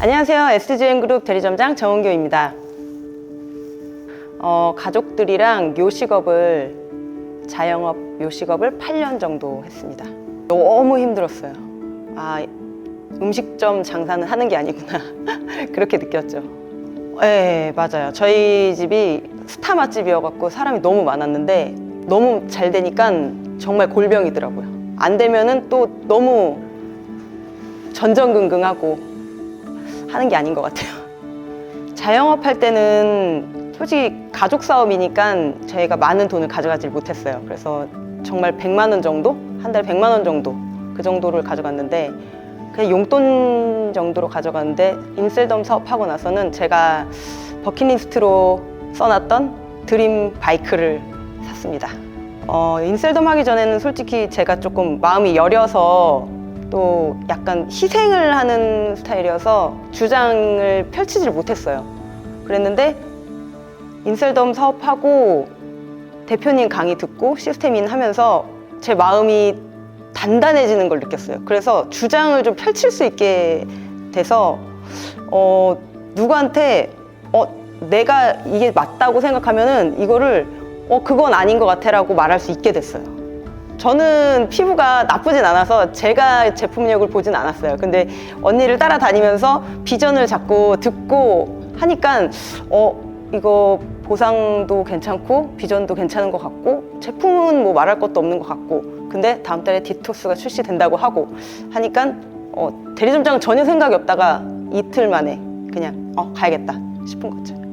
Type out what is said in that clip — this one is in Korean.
안녕하세요. SGN 그룹 대리점장 정은교입니다. 어, 가족들이랑 요식업을 자영업 요식업을 8년 정도 했습니다. 너무 힘들었어요. 아, 음식점 장사는 하는 게 아니구나. 그렇게 느꼈죠. 네, 맞아요. 저희 집이 스타 맛집이어갖고 사람이 너무 많았는데 너무 잘 되니까 정말 골병이더라고요. 안 되면은 또 너무 전전긍긍하고 하는 게 아닌 것 같아요. 자영업 할 때는 솔직히 가족 사업이니까 저희가 많은 돈을 가져가질 못했어요. 그래서 정말 100만 원 정도? 한 달에 100만 원 정도? 그 정도를 가져갔는데 그냥 용돈 정도로 가져갔는데 인셀덤 사업하고 나서는 제가 버킷리스트로 써놨던 드림 바이크를 샀습니다. 어, 인셀덤 하기 전에는 솔직히 제가 조금 마음이 여려서 또 약간 희생을 하는 스타일이어서 주장을 펼치질 못했어요. 그랬는데 인셀덤 사업하고 대표님 강의 듣고 시스템인 하면서 제 마음이 단단해지는 걸 느꼈어요. 그래서 주장을 좀 펼칠 수 있게 돼서 어, 누구한테 어, 내가 이게 맞다고 생각하면은 이거를 어, 그건 아닌 것 같아라고 말할 수 있게 됐어요. 저는 피부가 나쁘진 않아서 제가 제품력을 보진 않았어요. 근데 언니를 따라다니면서 비전을 자꾸 듣고 하니까 어 이거 보상도 괜찮고 비전도 괜찮은 것 같고 제품은 뭐 말할 것도 없는 것 같고 근데 다음 달에 디톡스가 출시된다고 하고 하니까 어, 대리점장은 전혀 생각이 없다가 이틀 만에 그냥 어 가야겠다 싶은 거죠.